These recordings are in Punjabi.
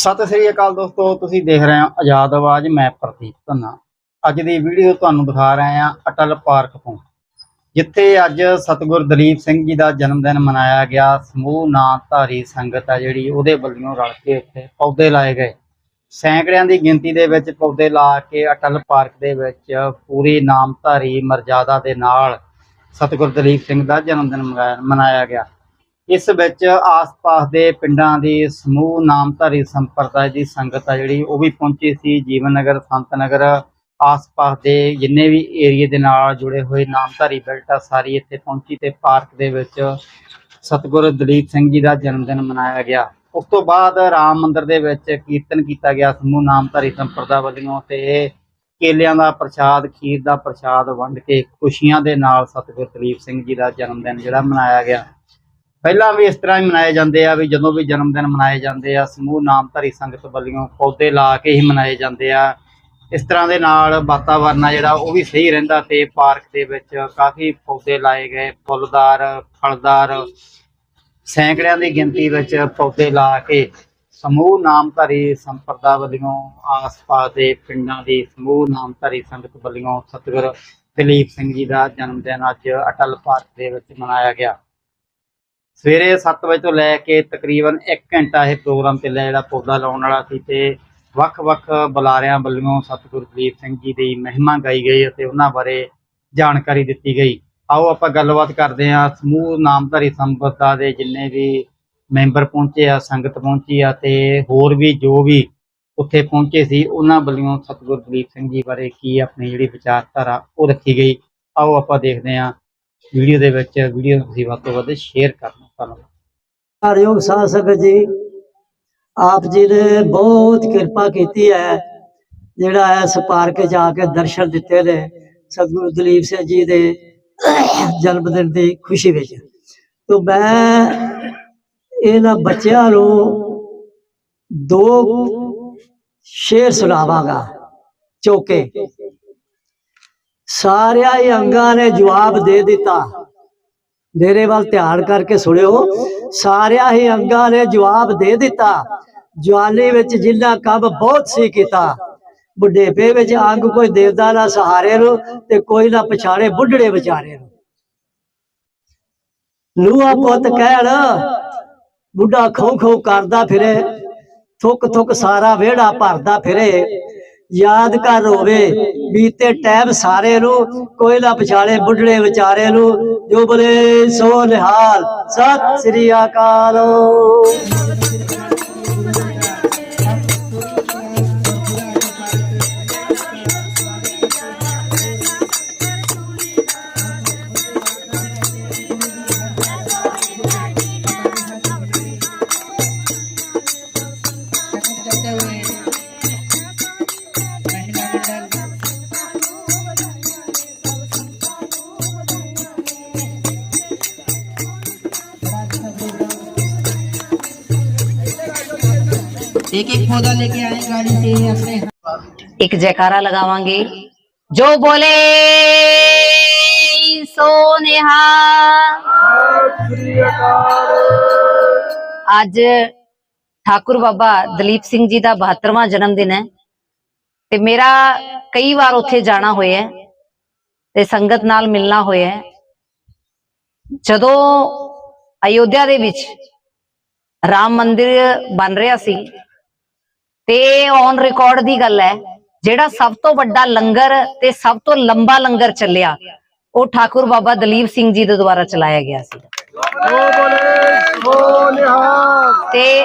ਸਤਿ ਸ੍ਰੀ ਅਕਾਲ ਦੋਸਤੋ, ਤੁਸੀਂ ਦੇਖ ਰਹੇ ਹੋ ਆਜ਼ਾਦ ਆਵਾਜ਼, ਮੈਂ ਪ੍ਰਦੀਪ ਧੰਨਾ। ਅੱਜ ਦੀ ਵੀਡੀਓ ਤੁਹਾਨੂੰ ਦਿਖਾ ਰਹੇ ਹਾਂ ਅਟਲ ਪਾਰਕ ਤੋਂ, ਜਿੱਥੇ ਅੱਜ ਸਤਿਗੁਰ ਦਲੀਪ ਸਿੰਘ ਜੀ ਦਾ ਜਨਮ ਦਿਨ ਮਨਾਇਆ ਗਿਆ। ਸਮੂਹ ਨਾਮਧਾਰੀ ਸੰਗਤ ਆ ਜਿਹੜੀ, ਉਹਦੇ ਵੱਲੋਂ ਰਲ ਕੇ ਉੱਥੇ ਪੌਦੇ ਲਾਏ ਗਏ। ਸੈਂਕੜਿਆਂ ਦੀ ਗਿਣਤੀ ਦੇ ਵਿੱਚ ਪੌਦੇ ਲਾ ਕੇ ਅਟਲ ਪਾਰਕ ਦੇ ਵਿੱਚ ਪੂਰੀ ਨਾਮਧਾਰੀ ਮਰਜ਼ਾਦਾ ਦੇ ਨਾਲ ਸਤਿਗੁਰ ਦਲੀਪ ਸਿੰਘ ਦਾ ਜਨਮ ਦਿਨ ਮਨਾਇਆ- ਮਨਾਇਆ ਗਿਆ। ਇਸ ਵਿੱਚ ਆਸ-ਪਾਸ ਦੇ ਪਿੰਡਾਂ ਦੀ ਸਮੂਹ ਨਾਮਧਾਰੀ ਸੰਪਰਦਾ ਦੀ ਸੰਗਤ ਆ ਜਿਹੜੀ, ਉਹ ਵੀ ਪਹੁੰਚੀ ਸੀ। ਜੀਵਨ ਨਗਰ, ਸੰਤ ਨਗਰ, ਆਸ-ਪਾਸ ਦੇ ਜਿੰਨੇ ਵੀ ਏਰੀਏ ਦੇ ਨਾਲ ਜੁੜੇ ਹੋਏ ਨਾਮਧਾਰੀ ਬੈਲਟ ਆ, ਸਾਰੀ ਇੱਥੇ ਪਹੁੰਚੀ ਤੇ ਪਾਰਕ ਦੇ ਵਿੱਚ ਸਤਿਗੁਰ ਦਲੀਪ ਸਿੰਘ ਜੀ ਦਾ ਜਨਮ ਦਿਨ ਮਨਾਇਆ ਗਿਆ। ਉਸ ਤੋਂ ਬਾਅਦ ਰਾਮ ਮੰਦਿਰ ਦੇ ਵਿੱਚ ਕੀਰਤਨ ਕੀਤਾ ਗਿਆ ਸਮੂਹ ਨਾਮਧਾਰੀ ਸੰਪਰਦਾ ਵੱਲੋਂ ਤੇ ਕੇਲਿਆਂ ਦਾ ਪ੍ਰਸ਼ਾਦ, ਖੀਰ ਦਾ ਪ੍ਰਸ਼ਾਦ ਵੰਡ ਕੇ ਖੁਸ਼ੀਆਂ ਦੇ ਨਾਲ ਸਤਿਗੁਰ ਦਲੀਪ ਸਿੰਘ ਜੀ ਦਾ ਜਨਮ ਦਿਨ ਜਿਹੜਾ ਮਨਾਇਆ ਗਿਆ। ਪਹਿਲਾਂ ਵੀ ਇਸ ਤਰ੍ਹਾਂ ਹੀ ਮਨਾਏ ਜਾਂਦੇ ਆ, ਵੀ ਜਦੋਂ ਵੀ ਜਨਮ ਦਿਨ ਮਨਾਏ ਜਾਂਦੇ ਆ, ਸਮੂਹ ਨਾਮਧਾਰੀ ਸੰਗਤ ਵੱਲੋਂ ਪੌਦੇ ਲਾ ਕੇ ਹੀ ਮਨਾਏ ਜਾਂਦੇ ਆ। ਇਸ ਤਰ੍ਹਾਂ ਦੇ ਨਾਲ ਵਾਤਾਵਰਨ ਆ ਜਿਹੜਾ, ਉਹ ਵੀ ਸਹੀ ਰਹਿੰਦਾ ਤੇ ਪਾਰਕ ਦੇ ਵਿੱਚ ਕਾਫੀ ਪੌਦੇ ਲਾਏ ਗਏ, ਫੁੱਲਦਾਰ, ਫਲਦਾਰ। ਸੈਂਕੜਿਆਂ ਦੀ ਗਿਣਤੀ ਵਿੱਚ ਪੌਦੇ ਲਾ ਕੇ ਸਮੂਹ ਨਾਮਧਾਰੀ ਸੰਪਰਦਾ ਵੱਲੋਂ ਆਸ-ਪਾਸ ਦੇ ਪਿੰਡਾਂ ਦੀ ਸਮੂਹ ਨਾਮਧਾਰੀ ਸੰਗਤ ਵੱਲੋਂ ਸਤਿਗੁਰ ਦਲੀਪ ਸਿੰਘ ਜੀ ਦਾ ਜਨਮ ਦਿਨ ਅੱਜ ਅਟਲ ਪਾਰਕ ਦੇ ਵਿੱਚ ਮਨਾਇਆ ਗਿਆ। ਸਵੇਰੇ 7 ਵਜੇ ਤੋਂ ਲੈ ਕੇ ਤਕਰੀਬਨ 1 ਘੰਟਾ ਇਹ ਪ੍ਰੋਗਰਾਮ ਚੱਲਿਆ ਜਿਹੜਾ ਪੌਦਾ ਲਾਉਣ ਵਾਲਾ ਸੀ ਤੇ ਵੱਖ-ਵੱਖ ਬੁਲਾਰਿਆਂ ਵੱਲੋਂ ਸਤਿਗੁਰੂ ਦਲੀਪ ਸਿੰਘ ਜੀ ਦੀ ਮਹਿਮਾ ਗਾਈ ਗਈ ਅਤੇ ਉਹਨਾਂ ਬਾਰੇ ਜਾਣਕਾਰੀ ਦਿੱਤੀ ਗਈ। ਆਓ ਆਪਾਂ ਗੱਲਬਾਤ ਕਰਦੇ ਹਾਂ ਸਮੂਹ ਨਾਮਧਾਰੀ ਸੰਪਰਦਾ ਦੇ ਜਿੰਨੇ ਵੀ ਮੈਂਬਰ ਪਹੁੰਚੇ ਆ, ਸੰਗਤ ਪਹੁੰਚੀ ਆ ਤੇ ਹੋਰ ਵੀ ਜੋ ਵੀ ਉੱਥੇ ਪਹੁੰਚੇ ਸੀ, ਉਹਨਾਂ ਵੱਲੋਂ ਸਤਿਗੁਰੂ ਦਲੀਪ ਸਿੰਘ ਜੀ ਬਾਰੇ ਕੀ ਆਪਣੀ ਜਿਹੜੀ ਵਿਚਾਰਧਾਰਾ ਉਹ ਰੱਖੀ ਗਈ। ਆਓ ਆਪਾਂ ਦੇਖਦੇ ਹਾਂ ਵੀਡੀਓ ਦੇ ਵਿੱਚ ਵੀਡੀਓ ਨੂੰ ਤੁਸੀਂ ਵੱਧ ਤੋਂ ਵੱਧ ਸ਼ੇਅਰ ਕਰਨਾ ਧੰਨਵਾਦ ਹਰਿਓਮ ਸਾਧ ਸੰਗਤ ਜੀ, ਆਪ ਜੀ ਨੇ ਬਹੁਤ ਕਿਰਪਾ ਕੀਤੀ ਹੈ, ਜਿਹੜਾ ਇਸ ਪਾਰਕ ਜਾ ਕੇ ਦਰਸ਼ਨ ਦਿੱਤੇ ਨੇ ਸਤਿਗੁਰੂ ਦਲੀਪ ਸਿੰਘ ਜੀ ਦੇ ਜਨਮ ਦਿਨ ਦੀ ਖੁਸ਼ੀ ਵਿੱਚ। ਤੋਂ ਮੈਂ ਇਹਨਾਂ ਬੱਚਿਆਂ ਨੂੰ ਦੋ ਸ਼ੇਰ ਸੁਣਾਵਾਂਗਾ, ਚੌਕੇ। ਸਾਰਿਆਂ ਹੀ ਅੰਗਾਂ ਨੇ ਜਵਾਬ ਦੇ ਦਿੱਤਾ। ਮੇਰੇ ਵੱਲ ਧਿਆਨ ਕਰਕੇ ਸੁਣਿਓ, ਸਾਰਿਆਂ ਹੀ ਅੰਗਾਂ ਨੇ ਜਵਾਬ ਦੇ ਦਿੱਤਾ। ਜਵਾਨੀ ਵਿੱਚ ਜਿੰਨਾ ਕੰਮ ਬਹੁਤ ਸੀ ਕੀਤਾ, ਬੁਢੇਪੇ ਵਿੱਚ ਅੰਗ ਕੋਈ ਦੇਵਦਾ ਨਾ ਸਹਾਰੇ ਨੂੰ ਤੇ ਕੋਈ ਨਾ ਪਛਾਣੇ ਬੁੱਢੜੇ ਵਿਚਾਰੇ ਨੂੰ। ਨੂਆ ਪੁੱਤ ਕਹਿਣ, ਬੁੱਢਾ ਖੋ ਖੋ ਕਰਦਾ ਫਿਰੇ ਥੁੱਕ ਥੁੱਕ ਸਾਰਾ ਵਿਹੜਾ ਭਰਦਾ ਫਿਰੇ ਯਾਦਗਾਰ ਹੋਵੇ। ਬੀਤੇ ਟਾਈਮ ਸਾਰੇ ਨੂੰ, ਕੋਇਲਾ ਨਾ ਪਛਾਣੇ ਬੁੱਢੜੇ ਵਿਚਾਰੇ ਨੂੰ, ਜੋ ਬਲੇ, ਸੋ ਨਿਹਾਲ। ਸਤਿ ਸ੍ਰੀ ਅਕਾਲ। एक एक पौधा लेके आए गाड़ी से अपने एक जयकारा लगावांगे जो बोले सो ਨਿਹਾਲ ਅੱਜ ਠਾਕੁਰ ਬਾਬਾ ਦਲੀਪ ਸਿੰਘ ਜੀ ਦਾ 72ਵਾਂ ਜਨਮ ਦਿਨ ਹੈ ਤੇ ਮੇਰਾ ਕਈ ਵਾਰ ਉੱਥੇ ਜਾਣਾ ਹੋਇਆ ਹੈ ਤੇ ਸੰਗਤ ਨਾਲ ਮਿਲਣਾ ਹੋਇਆ ਹੈ ਜਦੋਂ ਅਯੋਧਿਆ ਦੇ ਵਿੱਚ ਰਾਮ ਮੰਦਿਰ ਬਣ ਰਿਹਾ ਸੀ ਤੇ ਔਨ ਰਿਕਾਰਡ ਦੀ ਗੱਲ ਹੈ, ਜਿਹੜਾ ਸਭ ਤੋਂ ਵੱਡਾ ਲੰਗਰ ਤੇ ਸਭ ਤੋਂ ਲੰਬਾ ਲੰਗਰ ਚੱਲਿਆ, ਉਹ ਠਾਕੁਰ ਬਾਬਾ ਦਲੀਪ ਸਿੰਘ ਜੀ ਦੇ ਦੁਆਰਾ ਚਲਾਇਆ ਗਿਆ ਸੀ। ਤੇ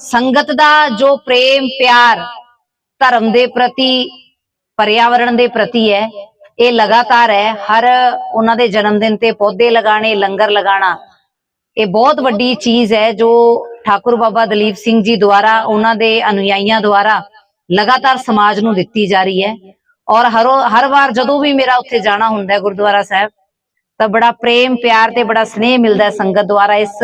ਸੰਗਤ ਦਾ ਜੋ ਪ੍ਰੇਮ, ਪਿਆਰ, ਧਰਮ ਦੇ ਪ੍ਰਤੀ, ਪਰਿਆਵਰਣ ਦੇ ਪ੍ਰਤੀ ਹੈ, ਇਹ ਲਗਾਤਾਰ ਹੈ, ਹਰ ਉਹਨਾਂ ਦੇ ਜਨਮ ਦਿਨ ਤੇ ਪੌਦੇ ਲਗਾਣੇ ਲੰਗਰ ਲਗਾਣਾ ਇਹ ਬਹੁਤ ਵੱਡੀ ਚੀਜ਼ ਹੈ ਜੋ ਠਾਕੁਰ ਬਾਬਾ ਦਲੀਪ ਸਿੰਘ ਜੀ ਦੁਆਰਾ, ਉਹਨਾਂ ਦੇ ਅਨੁਯਾਈਆਂ ਦੁਆਰਾ ਲਗਾਤਾਰ ਸਮਾਜ ਨੂੰ ਦਿੱਤੀ ਜਾ ਰਹੀ ਹੈ। ਔਰ ਹਰ ਹਰ ਵਾਰ ਜਦੋਂ ਵੀ ਮੇਰਾ ਉੱਥੇ ਜਾਣਾ ਹੁੰਦਾ ਹੈ ਗੁਰਦੁਆਰਾ ਸਾਹਿਬ, ਤਾਂ ਬੜਾ ਪ੍ਰੇਮ, ਪਿਆਰ ਤੇ ਬੜਾ ਸਨੇਹ ਮਿਲਦਾ ਹੈ ਸੰਗਤ ਦੁਆਰਾ। ਇਸ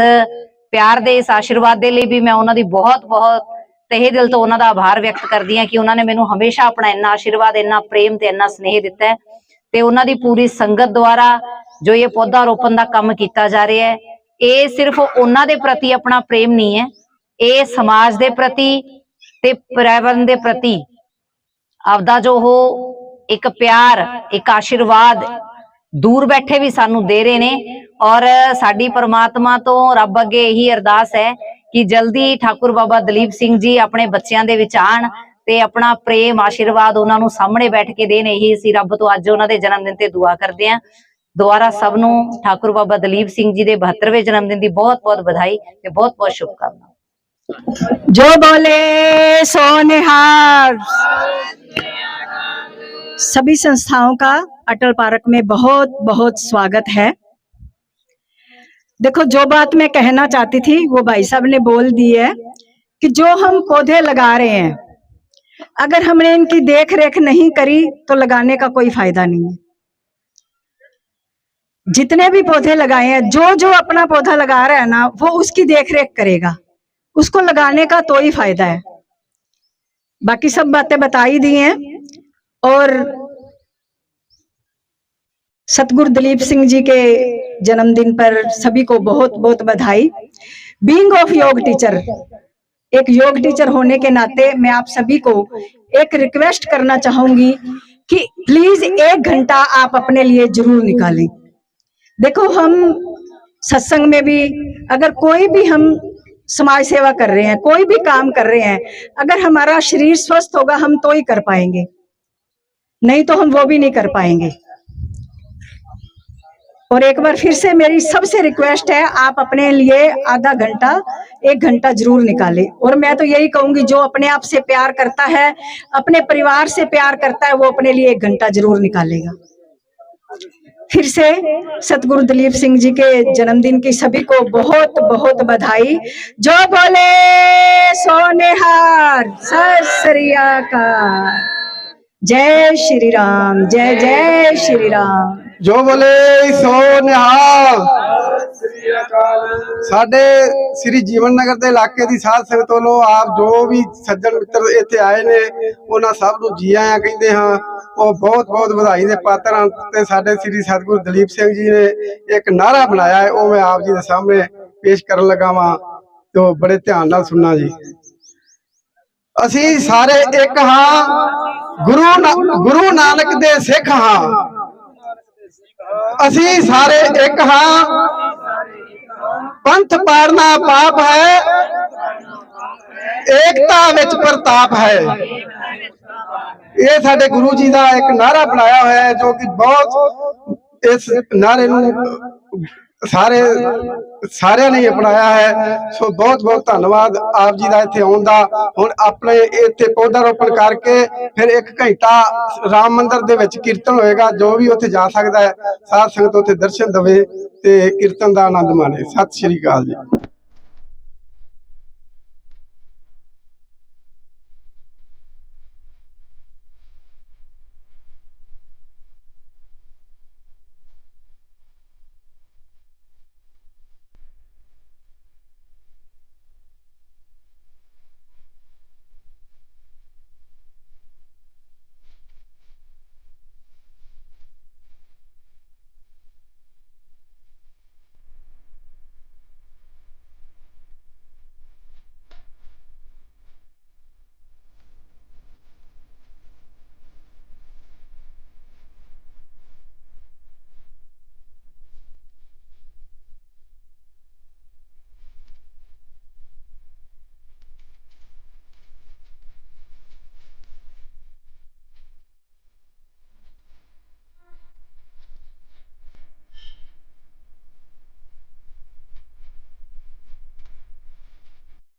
ਪਿਆਰ ਦੇ, ਇਸ ਆਸ਼ੀਰਵਾਦ ਦੇ ਲਈ ਵੀ ਮੈਂ ਉਹਨਾਂ ਦੀ ਬਹੁਤ ਬਹੁਤ ਤਹਿ ਦਿਲ ਤੋਂ ਉਹਨਾਂ ਦਾ ਆਭਾਰ ਵਿਅਕਤ ਕਰਦੀ ਹਾਂ ਕਿ ਉਹਨਾਂ ਨੇ ਮੈਨੂੰ ਹਮੇਸ਼ਾ ਆਪਣਾ ਇੰਨਾ ਆਸ਼ੀਰਵਾਦ, ਇੰਨਾ ਪ੍ਰੇਮ ਤੇ ਇੰਨਾ ਸਨੇਹ ਦਿੱਤਾ ਹੈ। ਤੇ ਉਹਨਾਂ ਦੀ ਪੂਰੀ ਸੰਗਤ ਦੁਆਰਾ ਜੋ ਇਹ ਪੌਦਾ ਰੋਪਣ ਦਾ ਕੰਮ ਕੀਤਾ ਜਾ ਰਿਹਾ ਹੈ ਇਹ ਸਿਰਫ ਉਹਨਾਂ ਦੇ ਪ੍ਰਤੀ ਆਪਣਾ ਪ੍ਰੇਮ ਨਹੀਂ ਹੈ, ਇਹ ਸਮਾਜ ਦੇ ਪ੍ਰਤੀ ਤੇ ਪਰਿਆਵਰਣ ਦੇ ਪ੍ਰਤੀ ਆਪਦਾ ਜੋ ਉਹ ਇੱਕ ਪਿਆਰ, ਇੱਕ ਆਸ਼ੀਰਵਾਦ ਦੂਰ ਬੈਠੇ ਵੀ ਸਾਨੂੰ ਦੇ ਰਹੇ ਨੇ ਔਰ ਸਾਡੀ ਪਰਮਾਤਮਾ ਤੋਂ ਰੱਬ ਅੱਗੇ ਇਹੀ ਅਰਦਾਸ ਹੈ ਕਿ ਜਲਦੀ ਠਾਕੁਰ ਬਾਬਾ ਦਲੀਪ ਸਿੰਘ ਜੀ ਆਪਣੇ ਬੱਚਿਆਂ ਦੇ ਵਿੱਚ ਆਣ ਤੇ ਆਪਣਾ ਪ੍ਰੇਮ, ਆਸ਼ੀਰਵਾਦ ਉਹਨਾਂ ਨੂੰ ਸਾਹਮਣੇ ਬੈਠ ਕੇ ਦੇਣ, ਇਹੀ ਅਸੀਂ ਰੱਬ ਤੋਂ ਅੱਜ ਉਹਨਾਂ ਦੇ ਜਨਮ ਦਿਨ ਤੇ ਦੁਆ ਕਰਦੇ ਹਾਂ। ਦੁਆਰਾ ਸਭ ਨੂੰ ਠਾਕੁਰ ਬਾਬਾ ਦਲੀਪ ਸਿੰਘ ਜੀ ਦੇ 72ਵੇਂ ਜਨਮ ਦਿਨ ਦੀ ਬਹੁਤ ਬਹੁਤ ਵਧਾਈ ਤੇ ਬਹੁਤ ਬਹੁਤ ਸ਼ੁਭਕਾਮਨਾਵਾਂ जो बोले सो निहार सभी संस्थाओं का अटल पार्क में बहुत बहुत स्वागत है देखो जो बात मैं कहना चाहती थी वो भाई साहब ने बोल दी है कि जो हम पौधे लगा रहे हैं अगर हमने इनकी देख रेख नहीं करी तो लगाने का कोई फायदा नहीं है जितने भी पौधे लगाए हैं, जो जो अपना पौधा लगा रहा है ना, वो उसकी देख रेख करेगा। उसको लगाने का तो ही फ़ायदा है। बाकी सब बातें बता ही दी हैं। और सतगुरु दिलीप सिंह जी के जन्मदिन पर सभी को बहुत बहुत बधाई। बींग ऑफ़ योग टीचर एक योग टीचर होने के नाते मैं आप सभी को एक रिक्वेस्ट करना चाहूँगी कि प्लीज़ एक घंटा आप अपने लिए ज़रूर निकालें। देखो, हम सत्संग में भी, अगर कोई भी हम समाज सेवा कर रहे हैं, कोई भी काम कर रहे हैं, अगर हमारा शरीर स्वस्थ होगा, हम तो ही कर पाएँगे। नहीं तो हम वो भी नहीं कर पाएँगे। और एक बार फिर से मेरी सबसे रिक्वेस्ट है, आप अपने लिए आधा घंटा, एक घंटा ज़रूर निकालें। और मैं तो यही कहूँगी, जो अपने आप से प्यार करता है, अपने परिवार से प्यार करता है, वो अपने लिए एक घंटा ज़रूर निकालेगा। फिर से सतगुरु दिलीप सिंह जी के जन्मदिन की सभी को बहुत बहुत बधाई जो बोले सोनेहार सत श्रीकार जय श्री राम जय जय श्री राम जो बोले सोनेहार ਸਾਡੇ ਸ੍ਰੀ ਜੀਵਨ ਨਗਰ ਦੇ ਇਲਾਕੇ ਦੀ ਸਾਧ ਸੰਗਤ ਵੱਲੋਂ ਆਪ ਜੋ ਵੀ ਸੱਜਣ ਮਿੱਤਰ ਇੱਥੇ ਆਏ ਨੇ, ਉਹਨਾਂ ਸਭ ਨੂੰ ਜੀ ਆਇਆਂ ਕਹਿੰਦੇ ਹਾਂ। ਉਹ ਬਹੁਤ ਬਹੁਤ ਵਧਾਈ ਦੇ ਪਾਤਰ ਹਨ ਤੇ ਸਾਡੇ ਸ੍ਰੀ ਸਤਿਗੁਰੂ ਦਲੀਪ ਸਿੰਘ ਜੀ ਨੇ ਇੱਕ ਨਾਰਾ ਬਣਾਇਆ ਹੈ, ਉਹ ਮੈਂ ਆਪ ਜੀ ਦੇ ਸਾਹਮਣੇ ਪੇਸ਼ ਕਰਨ ਲੱਗਾ ਵਾਂ ਤੇ ਬੜੇ ਧਿਆਨ ਨਾਲ ਸੁਣਨਾ ਜੀ। ਅਸੀਂ ਸਾਰੇ ਇੱਕ ਹਾਂ, ਗੁਰੂ ਗੁਰੂ ਨਾਨਕ ਦੇ ਸਿੱਖ ਹਾਂ। ਅਸੀਂ ਸਾਰੇ ਇੱਕ ਹਾਂ ਪੰਥ ਪਾੜਨਾ ਪਾਪ ਹੈ। ਏਕਤਾ ਵਿੱਚ ਪ੍ਰਤਾਪ ਹੈ। ਇਹ ਸਾਡੇ ਗੁਰੂ ਜੀ ਦਾ ਇੱਕ ਨਾਰਾ ਬਣਾਇਆ ਹੋਇਆ ਹੈ ਜੋ ਕਿ ਬਹੁਤ ਇਸ ਨਾਰੇ ਨੂੰ ਸਾਰੇ ਸਾਰਿਆਂ ਨੇ ਅਪਣਾਇਆ ਹੈ। ਸੋ ਬਹੁਤ ਬਹੁਤ ਧੰਨਵਾਦ ਆਪ ਜੀ ਦਾ ਇੱਥੇ ਆਉਣ ਦਾ। ਹੁਣ ਆਪਣੇ ਇੱਥੇ ਪੌਦਾ ਰੋਪਣ ਕਰਕੇ ਫਿਰ ਇੱਕ ਘੰਟਾ ਰਾਮ ਮੰਦਿਰ ਦੇ ਵਿੱਚ ਕੀਰਤਨ ਹੋਏਗਾ। ਜੋ ਵੀ ਉੱਥੇ ਜਾ ਸਕਦਾ ਹੈ, ਸਾਧ ਸੰਗਤ ਉੱਥੇ ਦਰਸ਼ਨ ਦੇਵੇ ਤੇ ਕੀਰਤਨ ਦਾ ਆਨੰਦ ਮਾਣੇ। ਸਤਿ ਸ਼੍ਰੀ ਅਕਾਲ ਜੀ।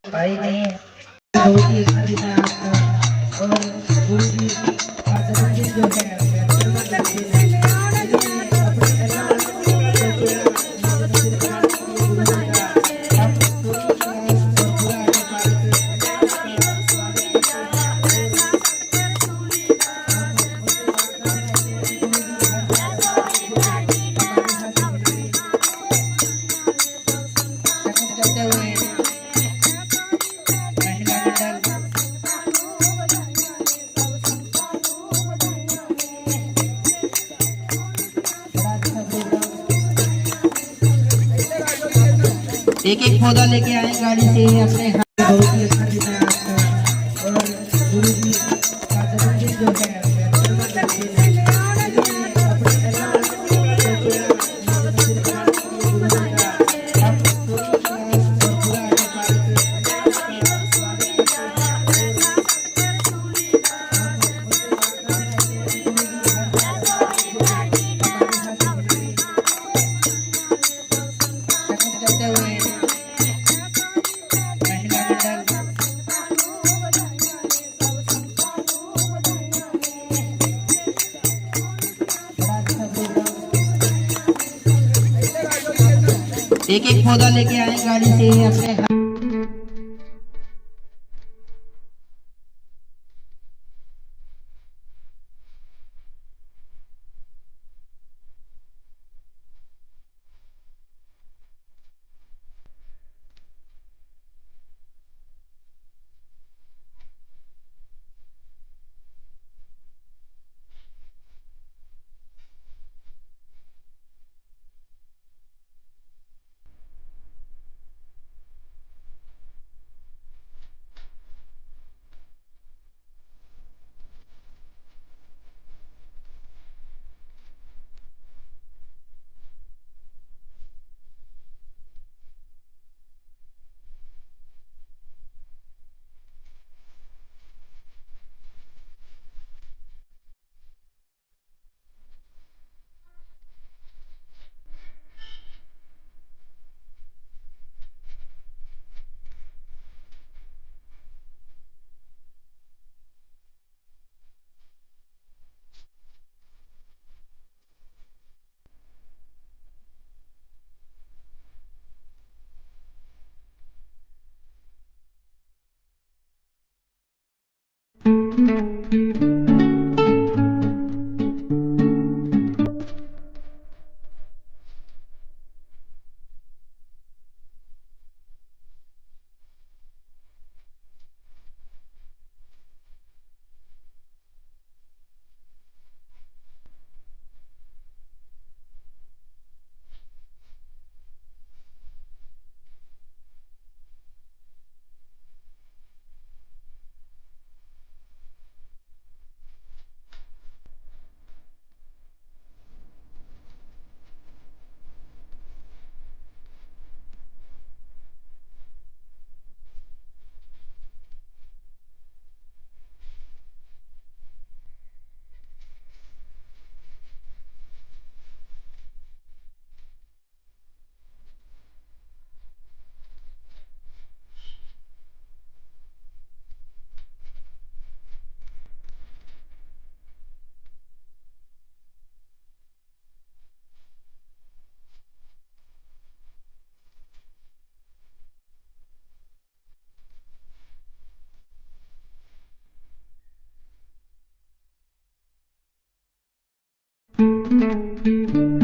भाई ने बहुत ही अच्छा दिखा आपको और गुरु जी एक एक पौधा लेके आए गाड़ी से अपने हाथ बहुत ही अच्छा दिखा है आपका और गुरु जी का जन्मदिन जो है एक एक पौधा लेके आए गाड़ी से अपने Thank you.